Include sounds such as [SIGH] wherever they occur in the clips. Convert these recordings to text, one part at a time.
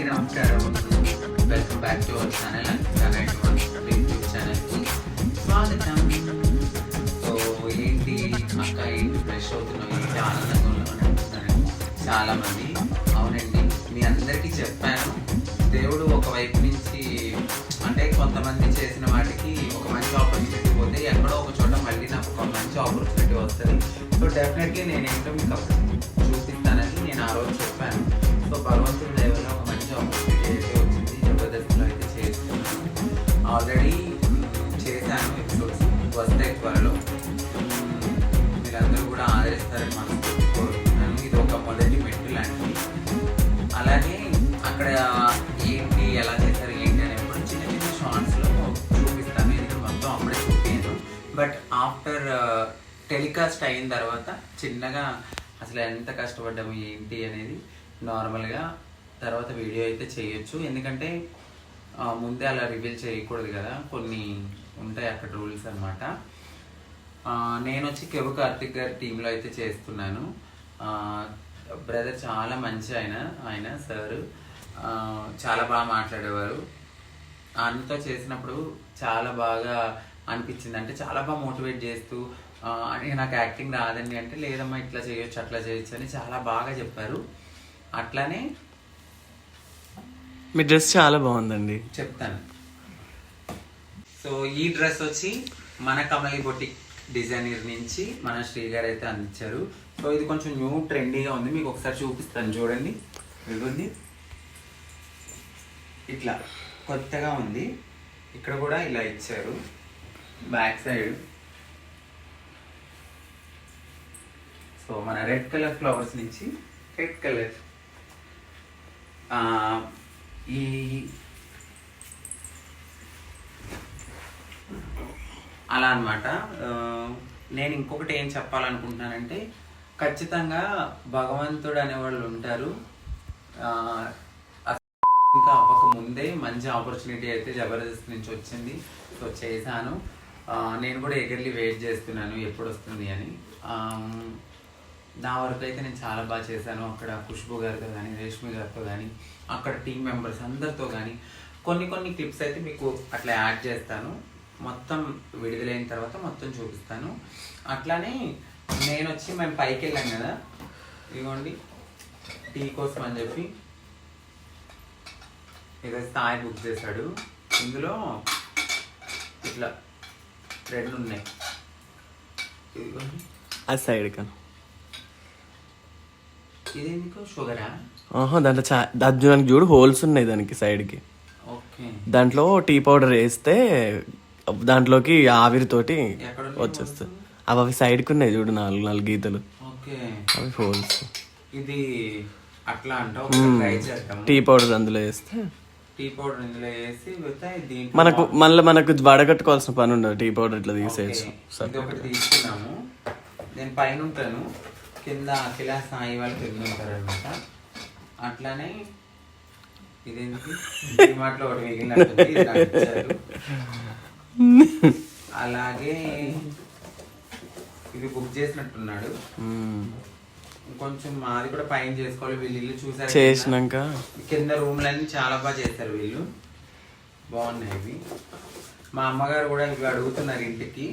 అందరికీ నమస్కారం. Welcome back to our channel connect YouTube ఛానల్కి స్వాగతం. సో ఏంటి? అక్క ఏంటి ఫ్రెష్ అవుతున్నావు ఏంటి ఆనందంగా ఉన్నావు అని చాలా మంది. అవునండి మీ అందరికీ చెప్పాను. దేవుడు ఒకవైపు నుంచి అంటే కొంతమంది చేసిన వాటికి ఒక మంచి ఆపర్చునిటీ పోతే ఎక్కడో ఒక చోట మళ్ళీ నాకు ఒక మంచి ఆపర్చునిటీ వస్తుంది. సో డెఫినెట్లీ నేనేంటో మీకు చూపిస్తానని నేను ఆ రోజు చెప్పాను. సో భగవంతుడి దయ కంప్లీట్ చేసి వచ్చింది జబర్దస్త్లో అయితే చేస్తున్నాను ఆల్రెడీ చేశాను ఎపిసోడ్స్ వస్తాయి త్వరలో. మీరందరూ కూడా ఆదరిస్తారని మనసు కోరుకుంటున్నాను ఇది ఒక మొదటి మెట్టు లాంటిది. అలాగే అక్కడ ఏంటి ఎలా చేశారు ఏంటి అని ఎప్పుడు చిన్న చిన్న షార్ట్స్లో చూపిస్తాను. ఇది మొత్తం అప్పుడే చూపించాను. బట్ ఆఫ్టర్ టెలికాస్ట్ అయిన తర్వాత చిన్నగా అసలు ఎంత కష్టపడ్డాము ఏంటి అనేది నార్మల్గా తర్వాత వీడియో అయితే చేయొచ్చు. ఎందుకంటే ముందే అలా రివీల్ చేయకూడదు కదా. కొన్ని ఉంటాయి అక్కడ రూల్స్ అనమాట నేను వచ్చి కెవు కార్తిక్ గారి టీంలో అయితే చేస్తున్నాను. బ్రదర్ చాలా మంచి ఆయన ఆయన సార్. చాలా బాగా మాట్లాడేవారు. ఆయనతో చేసినప్పుడు చాలా బాగా అనిపించింది. అంటే చాలా బాగా మోటివేట్ చేస్తూ అంటే నాకు యాక్టింగ్ రాదండి అంటే లేదమ్మా ఇట్లా చేయొచ్చు అట్లా చేయొచ్చు అని చాలా బాగా చెప్పారు. అట్లానే మీ డ్రెస్ చాలా బాగుందండి. చెప్తాను. సో ఈ డ్రెస్ వచ్చి మన కమలి బొటిక్ డిజైనర్ నుంచి మన శ్రీ గారు అయితే అందించారు. సో ఇది కొంచెం న్యూ ట్రెండీగా ఉంది. మీకు ఒకసారి చూపిస్తాను చూడండి. ఇదిగోండి. ఇట్లా కొత్తగా ఉంది. ఇక్కడ కూడా ఇలా ఇచ్చారు. బ్యాక్ సైడ్ సో మన రెడ్ కలర్ ఫ్లవర్స్ నుంచి రెడ్ కలర్ ఈ అలా అనమాట నేను ఇంకొకటి ఏం చెప్పాలనుకుంటున్నానంటే ఖచ్చితంగా భగవంతుడు అనేవాళ్ళు ఉంటారు. ఇంకా అవ్వక ముందే మంచి ఆపర్చునిటీ అయితే జబర్దస్త్ నుంచి వచ్చింది. సో చేశాను. నేను కూడా ఎగర్లీ వెయిట్ చేస్తున్నాను ఎప్పుడు వస్తుంది అని నా వరకు అయితే నేను చాలా బాగా చేశాను. అక్కడ ఖుష్బు గారితో కానీ రేష్మి గారితో కానీ అక్కడ టీం మెంబర్స్ అందరితో కానీ కొన్ని కొన్ని క్లిప్స్ అయితే మీకు అట్లా యాడ్ చేస్తాను. మొత్తం విడుదలైన తర్వాత మొత్తం చూపిస్తాను. అట్లానే నేను వచ్చి మేము పైకి వెళ్ళాం కదా. ఇదిగోండి. టీ కోసం అని చెప్పి ఏదో స్థాయి బుక్ చేశాడు. ఇందులో ఇట్లా రెండు ఉన్నాయి. ఇదిగోండి. ఆ సైడ్ కను ఆహా దాంట్లో చా దానికి చూడు హోల్స్ ఉన్నాయి దానికి సైడ్కి. దాంట్లో టీ పౌడర్ వేస్తే దాంట్లోకి ఆవిరితోటి వచ్చేస్తుంది అవి అవి సైడ్కి ఉన్నాయి చూడు నాలుగు నాలుగు గీతలు. అవి హోల్స్. ఇది అట్లా టీ పౌడర్ అందులో వేస్తే. టీ పౌడర్ ఇందులో వేసి మనకు మళ్ళీ మనకు వడగట్టుకోవాల్సిన పని ఉండదు టీ పౌడర్ ఇట్లా తీసేయచ్చు. ఒకటి తీసుకున్నాము. నేను పైన ఉంటాను. కింద అఖిల సాయి వాళ్ళు కింద ఉంటారు అనమాట అట్లానే ఇదేంటి? మాటలో ఒకటి ఇచ్చారు అలాగే ఇది బుక్ చేసినట్టున్నాడు. కొంచెం మాది కూడా పైన చేసుకోవాలి వీళ్ళు ఇల్లు చూసారు చేసినాక? కింద రూమ్లన్నీ చాలా బాగా చేశారు వీళ్ళు. బాగున్నాయి ఇవి. మా అమ్మగారు కూడా ఇవి అడుగుతున్నారు ఇంటికి.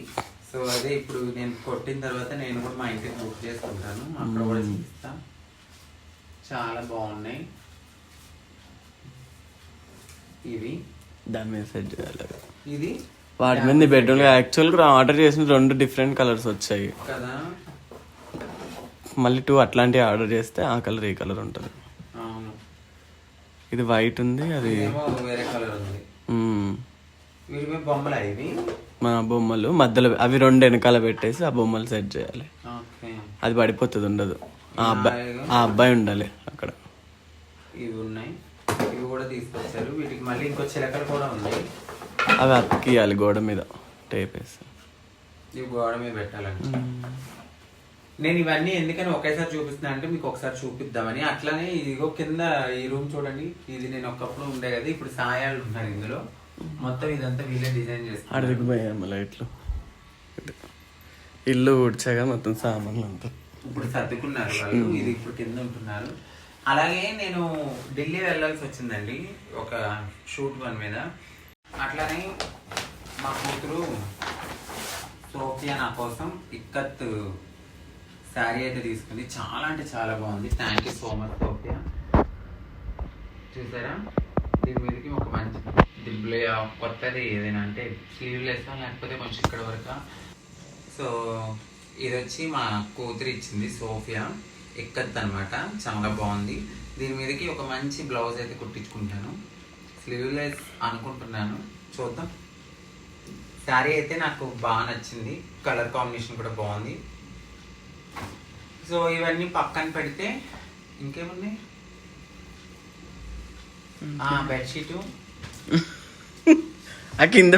సో అదే ఇప్పుడు నేను కొట్టిన తర్వాత నేను కూడా మా ఇంటికి బుక్ చేసుకుంటాను. అక్కడ కూడా చూపిస్తా. చాలా బాగున్నాయి. ఇవి. దాని మీద సెట్ చేయాలి. ఇది. వాటి మీద బెడ్రూమ్ యాక్చువల్గా ఆర్డర్ చేసిన రెండు డిఫరెంట్ కలర్స్ వచ్చాయి. కదా. మళ్ళీ టూ అట్లాంటివి ఆర్డర్ చేస్తే ఆ కలర్ ఈ కలర్ ఉంటుంది. ఇది వైట్ ఉంది అది వేరే కలర్ ఉంది. బొమ్మలా ఇవి? మన బొమ్మలు మధ్యలో అవి రెండు వెనకాల పెట్టేసి ఆ బొమ్మలు సెట్ చేయాలి. అది పడిపోతుంది ఉండదు. ఆ అబ్బాయి ఆ అబ్బాయి ఉండాలి అక్కడ. ఇవి ఉన్నాయి. ఇవి కూడా తీసుకొచ్చారు. వీటికి మళ్ళీ ఇంకో చిలకలు కూడా ఉన్నాయి అవి అతికియాలి గోడ మీద. టేప్ వేసి. ఇవి గోడ మీద పెట్టాలండి నేను ఇవన్నీ ఎందుకని ఒకేసారి చూపిస్తున్నా అంటే మీకు ఒకసారి చూపిద్దామని. అట్లానే ఇదిగో కింద ఈ రూమ్ చూడండి. ఇది నేను ఒకప్పుడు ఉండే కదా ఇప్పుడు సాయాలు ఉన్నారు ఇందులో. మొత్తం ఇదంతా వీళ్ళే డిజైన్ చేస్తారు అడిగిపోయాము లైట్లు. ఇల్లు ఊడ్చాగా మొత్తం సామాన్లు అంతా ఇప్పుడు సర్దుకున్నారు వాళ్ళు ఇది ఇప్పుడు కింద ఉంటున్నారు. అలాగే నేను ఢిల్లీ వెళ్ళాల్సి వచ్చిందండి ఒక షూట్ పని మీద. అట్లానే మా కూతురు సోఫియా నా కోసం ఇక్కత్ శారీ అయితే తీసుకుంది. చాలా అంటే చాలా బాగుంది. Thank you so much Sofia. చూసారా? దీని మీదకి ఒక మంచి దిబ్బులే కొత్తది ఏదైనా అంటే స్లీవ్లెస్ లేకపోతే కొంచెం ఇక్కడ వరకు. సో ఇది వచ్చి మా కూతురు ఇచ్చింది సోఫియా. ఎక్కత్ అనమాట చాలా బాగుంది. దీని మీదకి ఒక మంచి బ్లౌజ్ అయితే కుట్టించుకుంటాను. స్లీవ్లెస్ అనుకుంటున్నాను. చూద్దాం. శారీ అయితే నాకు బాగా నచ్చింది. కలర్ కాంబినేషన్ కూడా బాగుంది. సో ఇవన్నీ పక్కన పెడితే ఇంకేమున్నాయి? ఆ బెడ్షీట్. [LAUGHS] ఆ కింద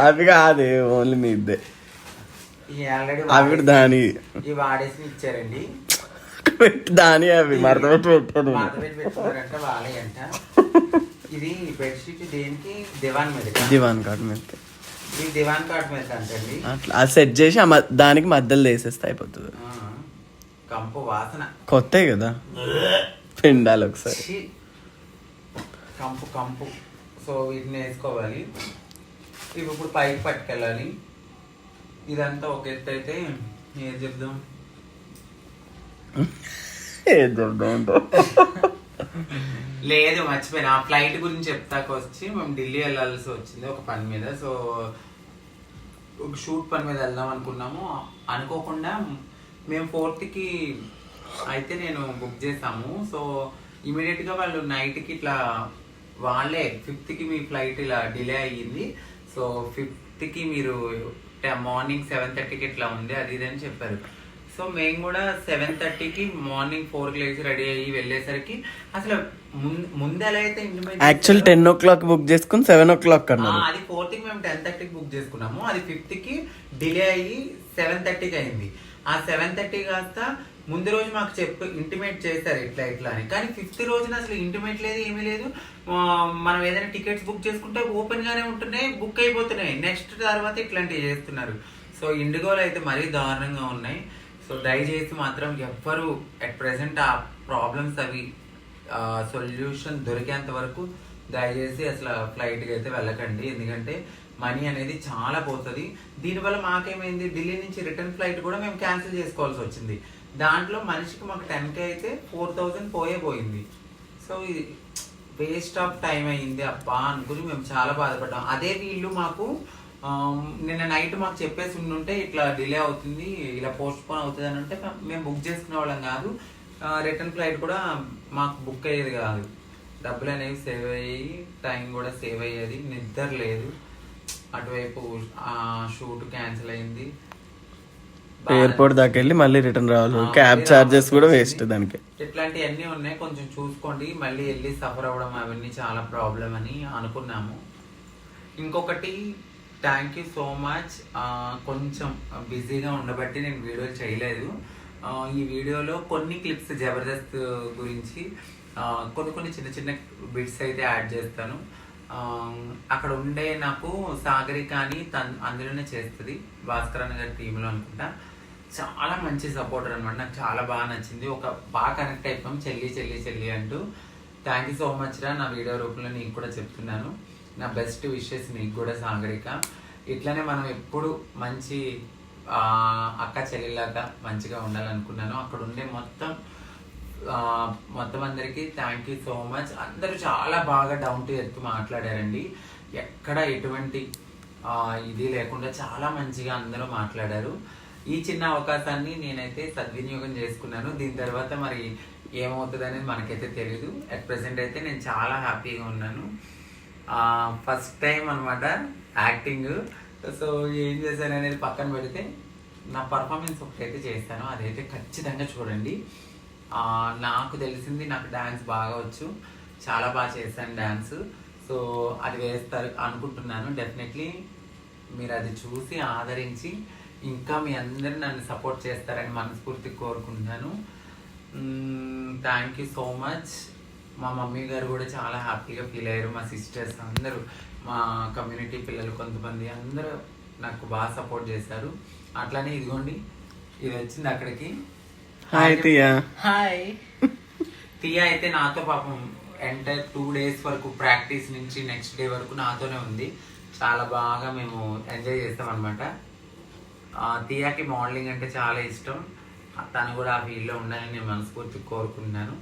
అవి కాదు ఓన్లీ మీ ఇద్దే. అవి కూడా దాని. వాడేసి ఇచ్చారండి. దాని అవి మరత పెట్టి పెట్టాను ఇది బెడ్షీట్ దేనికి? దివాన్ మీద దివాన్ కాట్ మీద. దివాన్ కాట్ మీద అంటండి. అట్లా అది సెట్ చేసి ఆ దానికి మధ్యలో వేసేస్తే అయిపోతుంది. కంపు వాసన. కొత్త కదా. పిండాలి ఒకసారి. కంపు కంపు. సో వీటిని వేసుకోవాలి. ఇవి ఇప్పుడు పైకి పట్టుకెళ్ళాలి. ఇదంతా ఒక ఎత్తు అయితే ఏం చెప్దాం? ఏం చెప్దాం లేదు మర్చిపోయినా. ఆ ఫ్లైట్ గురించి చెప్తాక వచ్చి మేము ఢిల్లీ వెళ్ళాల్సి వచ్చింది ఒక పని మీద. సో ఒక షూట్ పని మీద వెళ్దాం అనుకున్నాము. అనుకోకుండా మేము ఫోర్త్కి అయితే నేను బుక్ చేసాము. సో ఇమీడియట్గా వాళ్ళు నైట్కి ఇట్లా వాళ్ళే. ఫిఫ్త్కి మీ ఫ్లైట్ ఇలా డిలే అయ్యింది. సో ఫిఫ్త్కి మీరు మార్నింగ్ సెవెన్ థర్టీకి ఇట్లా ఉంది. అది ఇది అని చెప్పారు. సో మేము కూడా సెవెన్ థర్టీకి మార్నింగ్ ఫోర్కి లేచి రెడీ అయ్యి వెళ్ళేసరికి అసలు ముందు ముందు ఎలా అయితే actual ten o'clock book చేసుకుని సెవెన్ ఓ క్లాక్ అది ఫోర్త్ మేము టెన్ థర్టీకి బుక్ చేసుకున్నాము. అది ఫిఫ్త్కి డిలే అయ్యి సెవెన్ థర్టీకి అయింది. ఆ సెవెన్ థర్టీ కాస్త ముందు రోజు మాకు చెప్పు ఇంటిమేట్ చేశారు ఇట్లా ఇట్లా అని. కానీ ఫిఫ్త్ రోజున అసలు ఇంటిమేట్ లేదు ఏమీ లేదు. మనం ఏదైనా టికెట్స్ బుక్ చేసుకుంటే ఓపెన్గానే ఉంటున్నాయి బుక్ అయిపోతున్నాయి. నెక్స్ట్ తర్వాత ఇట్లాంటివి చేస్తున్నారు. సో ఇండిగోలో అయితే మరీ దారుణంగా ఉన్నాయి. సో దయచేసి మాత్రం ఎవ్వరు అట్ ప్రెసెంట్ ఆ ప్రాబ్లమ్స్ అవి సొల్యూషన్ దొరికేంత వరకు దయచేసి అసలు ఫ్లైట్కి అయితే వెళ్ళకండి. ఎందుకంటే మనీ అనేది చాలా పోతుంది. దీనివల్ల మాకేమైంది? ఢిల్లీ నుంచి రిటర్న్ ఫ్లైట్ కూడా మేము క్యాన్సిల్ చేసుకోవాల్సి వచ్చింది. దాంట్లో మనిషికి మాకు టెన్ కే అయితే ఫోర్ థౌజండ్ పోయే పోయింది. సో ఇది వేస్ట్ ఆఫ్ టైం అయింది అబ్బా అనుకుని మేము చాలా బాధపడ్డాం. అదే వీళ్ళు మాకు నిన్న నైట్ మాకు చెప్పేసి ఉండుంటే ఇట్లా డిలే అవుతుంది ఇలా పోస్ట్ పోన్ అవుతుంది అని అంటే మేము బుక్ చేసుకునే వాళ్ళం కాదు. రిటర్న్ ఫ్లైట్ కూడా మాకు బుక్ అయ్యేది కాదు. డబ్బులు అనేవి సేవ్ అయ్యి టైం కూడా సేవ్ అయ్యేది. నిద్ర లేదు. అటువైపు షూట్ క్యాన్సిల్ అయింది. ఎయిర్పోర్ట్ దాకా వెళ్ళి మళ్ళీ రిటర్న్ రావాలి. క్యాబ్ చార్జెస్ కూడా. వేస్ట్ దానికి. ఇట్లాంటివన్నీ ఉన్నాయి. కొంచెం చూసుకోండి. మళ్ళీ వెళ్ళి సఫర్ అవ్వడం అవన్నీ చాలా ప్రాబ్లం అని అనుకున్నాము. ఇంకొకటి థ్యాంక్ యూ సో మచ్ కొంచెం బిజీగా ఉండబట్టి నేను వీడియో చేయలేదు. ఈ వీడియోలో కొన్ని క్లిప్స్ జబర్దస్త్ గురించి కొన్ని కొన్ని చిన్న చిన్న బిట్స్ అయితే యాడ్ చేస్తాను. అక్కడ ఉండే నాకు సాగరిక అని తన్ అందులోనే చేస్తుంది. భాస్కర్ అన్న గారి టీంలో అనుకుంటా. చాలా మంచి సపోర్టర్ అనమాట నాకు చాలా బాగా నచ్చింది. ఒక బాగా కనెక్ట్ అయిపోయాం. చెల్లి చెల్లి చెల్లి అంటూ. థ్యాంక్ యూ సో మచ్ రా. నా వీడియో రూపంలో నీకు కూడా చెప్తున్నాను. నా బెస్ట్ విషెస్ నీకు కూడా సాంగరిక ఇట్లానే మనం ఎప్పుడు మంచి అక్క చెల్లిలాగా మంచిగా ఉండాలనుకున్నాను. అక్కడ ఉండే మొత్తం మొత్తం అందరికీ థ్యాంక్ యూ సో మచ్ అందరూ చాలా బాగా డౌన్ టు ఎర్త్ మాట్లాడారండి. ఎక్కడ ఎటువంటి ఇది లేకుండా చాలా మంచిగా అందరూ మాట్లాడారు. ఈ చిన్న అవకాశాన్ని నేనైతే సద్వినియోగం చేసుకున్నాను. దీని తర్వాత మరి ఏమవుతుంది అనేది మనకైతే తెలియదు అట్ ప్రెసెంట్ అయితే నేను చాలా హ్యాపీగా ఉన్నాను. ఫస్ట్ టైం అనమాట యాక్టింగ్. సో ఏం చేశాను అనేది పక్కన పెడితే నా పర్ఫార్మెన్స్ ఒకటైతే చేస్తాను. అదైతే ఖచ్చితంగా చూడండి. నాకు తెలిసింది నాకు డ్యాన్స్ బాగా వచ్చు. చాలా బాగా చేశాను డ్యాన్స్ సో అది వేస్తారు అనుకుంటున్నాను. డెఫినెట్లీ మీరు అది చూసి ఆదరించి ఇంకా మీ అందరు నన్ను సపోర్ట్ చేస్తారని మనస్ఫూర్తిగా కోరుకుంటున్నాను. థ్యాంక్ యూ సో మచ్ మా మమ్మీ గారు కూడా చాలా హ్యాపీగా ఫీల్ అయ్యారు మా సిస్టర్స్ అందరూ మా కమ్యూనిటీ పిల్లలు కొంతమంది అందరూ నాకు బాగా సపోర్ట్ చేశారు. అట్లానే ఇదిగోండి ఇది వచ్చింది అక్కడికి. హాయ్ తియా హాయ్ టియా అయితే నాతో పాపం ఎంటైర్ టూ డేస్ వరకు ప్రాక్టీస్ నుంచి నెక్స్ట్ డే వరకు నాతోనే ఉంది. చాలా బాగా మేము ఎంజాయ్ చేస్తాం అనమాట తియాకి మోడలింగ్ అంటే చాలా ఇష్టం. తను కూడా ఆ ఫీల్డ్లో ఉండాలని నేను మనస్ఫూర్తి కోరుకుంటున్నాను.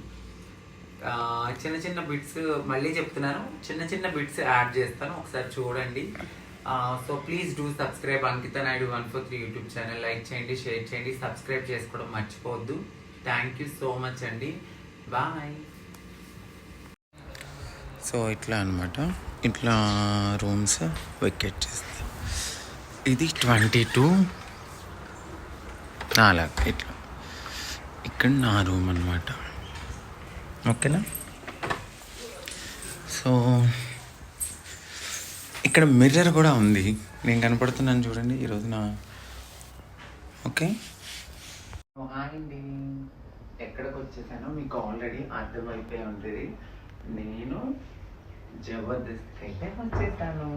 చిన్న చిన్న బిట్స్ మళ్ళీ చెప్తున్నాను. చిన్న చిన్న బిట్స్ యాడ్ చేస్తాను. ఒకసారి చూడండి. So please do subscribe Ankita Naidu one four three YouTube channel. Like చేయండి షేర్ చేయండి సబ్స్క్రైబ్ చేసుకోవడం మర్చిపోవద్దు. థ్యాంక్ యూ సో మచ్ అండి. బాయ్. సో ఇట్లా అనమాట ఇట్లా రూమ్స్ వెకెట్ చేస్తాం. ఇది ట్వంటీ టూ. అలా. ఇట్లా. ఇక్కడ నా రూమ్ అనమాట ఓకేనా? సో ఇక్కడ మిర్రర్ కూడా ఉంది. నేను కనపడుతున్నాను చూడండి ఈరోజు నా ఓకే? Oh, అండి. ఎక్కడికి వచ్చేసానో మీకు ఆల్రెడీ అర్థమైపోయి ఉంటుంది. నేను జబర్దస్త్ అయితే వచ్చేసాను.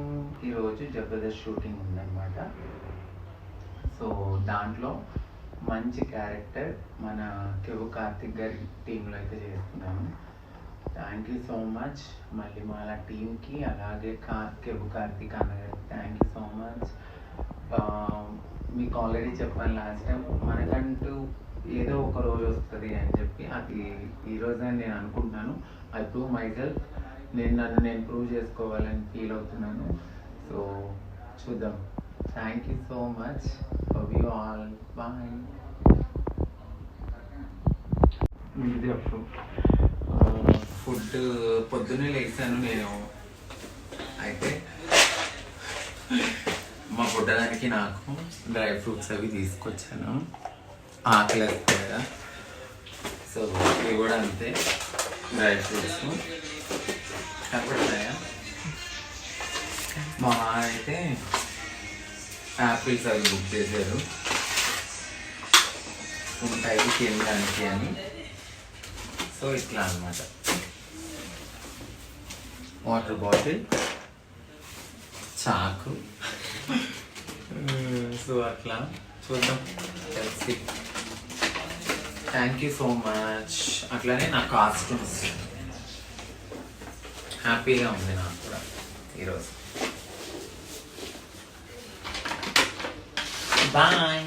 ఈరోజు జబర్దస్త్ షూటింగ్ ఉందన్నమాట. సో దాంట్లో మంచి క్యారెక్టర్ మన కెవు కార్తిక్ గారి టీంలో అయితే చేస్తున్నాము. థ్యాంక్ యూ సో మచ్ మళ్ళీ మా టీంకి అలాగే కా కెవు కార్తిక్ అన్నగారికి థ్యాంక్ యూ సో మచ్ మీకు ఆల్రెడీ చెప్పాను లాస్ట్ టైం మనకంటూ ఏదో ఒక రోజు వస్తుంది అని చెప్పి అది ఈరోజని నేను అనుకుంటున్నాను. ఐ ప్రూవ్ మైసెల్ఫ్ నేను నన్ను నేను ప్రూవ్ చేసుకోవాలని ఫీల్ అవుతున్నాను. సో చూద్దాం. Thank you so much for you all bye ఇది అప్పుడు ఫుడ్ పొద్దున్నే లేచాను నేను. అయితే మా పుట్టడానికి నాకు డ్రై ఫ్రూట్స్ అవి తీసుకొచ్చాను. ఆకలి కదా సో ఇవి కూడా అంతే. Dry fruits. కనపడతాయా? మా అయితే యాపిల్స్ అవి బుక్ చేశారు ఉంటాయి తినడానికి అని. సో ఇట్లా అన్నమాట. వాటర్ బాటిల్ చాకు. సో అట్లా. చూద్దాం. కలిసి థ్యాంక్ యూ సో మచ్ అట్లానే నా కాస్ట్యూమ్స్ హ్యాపీగా ఉంది నాకు కూడా ఈరోజు. బాయ్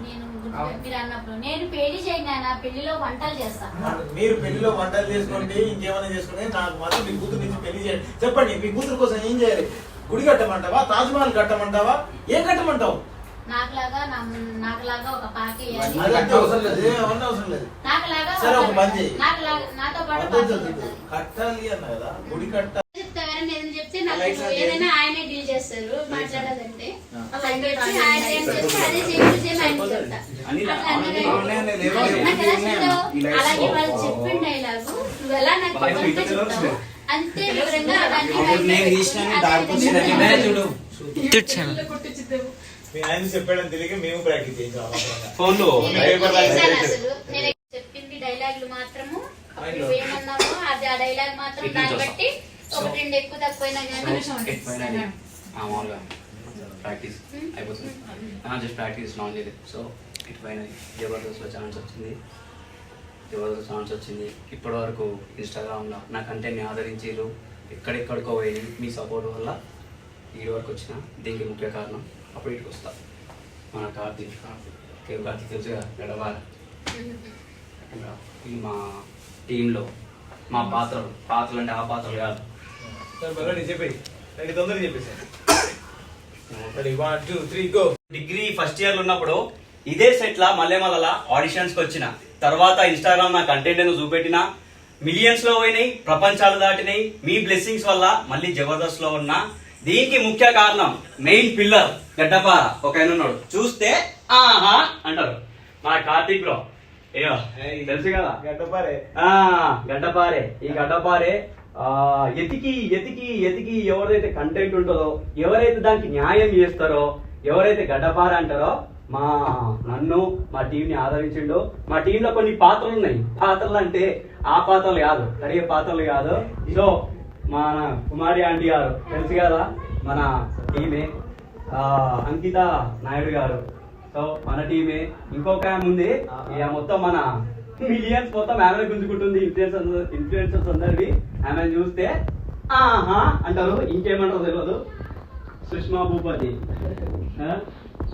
మీరు అన్నప్పుడు నేను పెళ్ళి చేయను నాన్న పెళ్ళిలో వంటలు చేస్తా. మీరు పెళ్ళిలో వంటలు చేసుకోండి ఇంకేమైనా చేసుకోండి నాకు మాత్రం మీ కూతురు నుంచి పెళ్ళి చేయండి. చెప్పండి మీ కూతురు కోసం ఏం చేయాలి? గుడి కట్టమంటావా? తాజ్ మహల్ కట్టమంటావా? ఏం కట్టమంటావు? నాకులాగా నా- నాకులాగా ఒక అదంతా అవసరం లేదు ఏం అవన్నీ అవసరం లేదు. నాకులాగా సరే, ఒక పని. నాకులాగా నాతో పాటు. కట్టాలి అన్న కదా గుడి కట్ట చెప్తారని ఏదైనా చెప్తే నాకు ఏదైనా ఆయనే డీల్ చేస్తారు మాట్లాడాలంటే. అదే చేసి ఆయన చెప్తా? అలాగే వాళ్ళు చెప్పిన డైలాగు నువ్వు ఎలా నాకు వివరంగా చెప్తావు అంతే వివరంగా మీ ఆయన చెప్పాడని తెలియక మేము ప్రాక్టీస్ చెప్పింది డైలాగులు మాత్రము? ఏమన్నావో అది ఆ డైలాగ్ మాత్రం దాన్ని బట్టి ఒకటి రెండు ఎక్కువ తక్కువైనా కానీ మామూలుగా ప్రాక్టీస్ అయిపోతుంది. జస్ట్ ప్రాక్టీస్ లాంగ్ చేయలేదు సో ఇటు పైన జబర్దస్త్లో ఛాన్స్ వచ్చింది ఛాన్స్ వచ్చింది. ఇప్పటి వరకు ఇన్స్టాగ్రామ్లో నా కంటెంట్ని ఆదరించారు. ఎక్కడెక్కడికో పోయి మీ సపోర్ట్ వల్ల ఈ వరకు వచ్చిన దీనికి ముఖ్య కారణం అప్పుడు ఇటుకు వస్తా. మన కార్తీక్ కేవ్ కార్తీక్ తెలుసుగా గడవాల ఈ మా టీంలో మా పాత్రలు పాత్రలు అంటే ఆ పాత్రలు కాదు. డిగ్రీ ఫస్ట్ ఇయర్ ఉన్నప్పుడు ఇదే సెట్ లా మళ్ళీ మళ్ళా ఆడిషన్స్కి వచ్చిన. తర్వాత ఇన్స్టాగ్రామ్ నా కంటెంట్ నువ్వు చూపెట్టిన. మిలియన్స్లో పోయినాయి ప్రపంచాలు దాటినాయి. మీ బ్లెస్సింగ్స్ వల్ల మళ్ళీ జబర్దస్త్లో ఉన్నా. దీనికి ముఖ్య కారణం మెయిన్ పిల్లర్ గడ్డపార. ఒక ఆయన ఉన్నాడు. చూస్తే ఆహా అంటారు. మా కార్తీక్ బ్రో. అయ్యో తెలుసు కదా? గడ్డపారే. గడ్డపారే. ఈ గడ్డపారే ఎతికి ఎతికి ఎతికి ఎవరైతే కంటెంట్ ఉంటుందో ఎవరైతే దానికి న్యాయం చేస్తారో ఎవరైతే గడ్డపార అంటారో మా నన్ను మా టీం ని ఆదరించిండు. మా టీంలో కొన్ని పాత్రలు ఉన్నాయి. పాత్రలు అంటే ఆ పాత్రలు కాదు కడిగే పాత్రలు కాదు. సో మన కుమారి ఆంటీ గారు తెలుసు కదా మన టీమే అంకిత నాయుడు గారు. సో మన టీమే ఇంకొక ఆమె ఉంది. ఇక మొత్తం మన మిలియన్స్ మొత్తం ఆమె గుంజుకుంటుంది ఇన్ఫ్లుయెన్సర్స్ ఇన్ఫ్లుయెన్సర్స్ అందరివి. ఆమె చూస్తే ఆహా అంటారు. ఇంకేమంటారు తెలియదు సుష్మా భూపతి.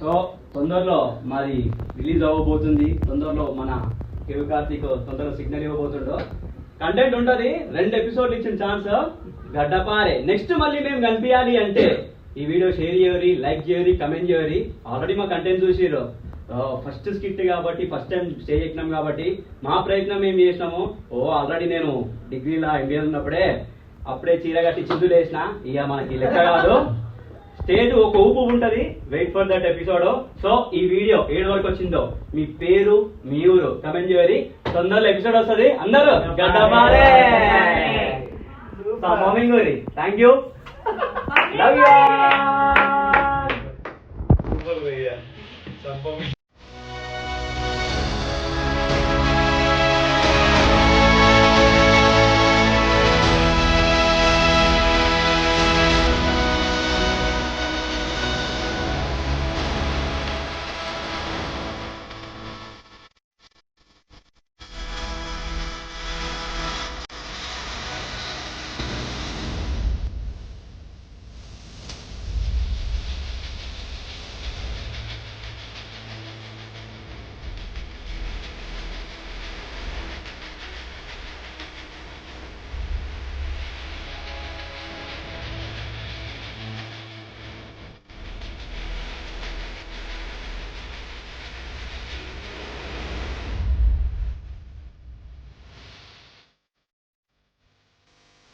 సో తొందరలో మాది రిలీజ్ అవ్వబోతుంది. తొందరలో మన కేవి కార్తీక్ తొందరలో సిగ్నల్ ఇవ్వబోతుండో. కంటెంట్ ఉంటుంది. రెండు ఎపిసోడ్లు ఇచ్చిన ఛాన్స్ గడ్డపారే. నెక్స్ట్ మళ్ళీ మేము కనిపించాలి అంటే ఈ వీడియో షేర్ చేయరి లైక్ చేయరి కమెంట్ చేయరి ఆల్రెడీ మా కంటెంట్ చూసిర్రు. ఫస్ట్ స్కిట్ కాబట్టి ఫస్ట్ టైం స్టేజ్ ఎక్కినాం కాబట్టి మా ప్రయత్నం ఏం చేసినాము? ఓ ఆల్రెడీ నేను డిగ్రీలో ఎంబీఏ ఉన్నప్పుడే అప్పుడే చీర కట్టి చిందులు వేసిన ఇక మనకి లెక్క కాదు. స్టేజ్ ఒక ఊపు ఉంటది wait for that episode so ఈ వీడియో ఏడు వరకు వచ్చిందో? మీ పేరు మీ ఊరు కమెంట్ చేయరి తొందరలో ఎపిసోడ్ వస్తది. అందరూ థ్యాంక్ యూ లవ్ యూ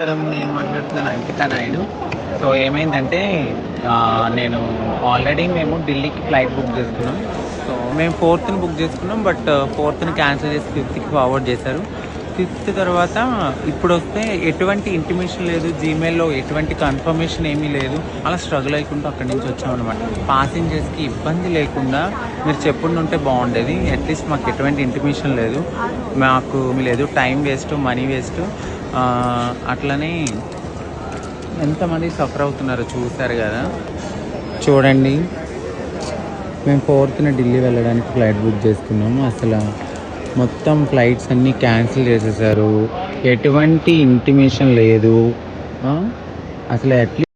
నమస్కారం నేను మాట్లాడుతున్నాను అంకిత నాయుడు. సో ఏమైందంటే నేను ఆల్రెడీ మేము ఢిల్లీకి ఫ్లైట్ బుక్ చేసుకున్నాం. సో మేము ఫోర్త్ని బుక్ చేసుకున్నాం బట్ ఫోర్త్ని క్యాన్సిల్ చేసి ఫిఫ్త్కి ఫార్వర్డ్ చేశారు. ఫిఫ్త్ తర్వాత ఇప్పుడు వస్తే ఎటువంటి ఇంటిమేషన్ లేదు జీమెయిల్లో ఎటువంటి కన్ఫర్మేషన్ ఏమీ లేదు. అలా స్ట్రగుల్ అయ్యకుండా అక్కడి నుంచి వచ్చామన్నమాట. పాసింజర్స్కి ఇబ్బంది లేకుండా మీరు చెప్పుండి ఉంటే బాగుండేది. అట్లీస్ట్ మాకు ఎటువంటి ఇంటిమేషన్ లేదు. మాకు లేదు టైం వేస్ట్ మనీ వేస్ట్ అట్లనే ఎంతమంది సఫర్ అవుతున్నారో చూశారు కదా. చూడండి. మేము ఫోర్త్న ఢిల్లీ వెళ్ళడానికి ఫ్లైట్ బుక్ చేసుకున్నాము. అసలు మొత్తం ఫ్లైట్స్ అన్నీ క్యాన్సిల్ చేసేసారు. ఎటువంటి ఇంటిమేషన్ లేదు. అసలు అట్లీస్ట్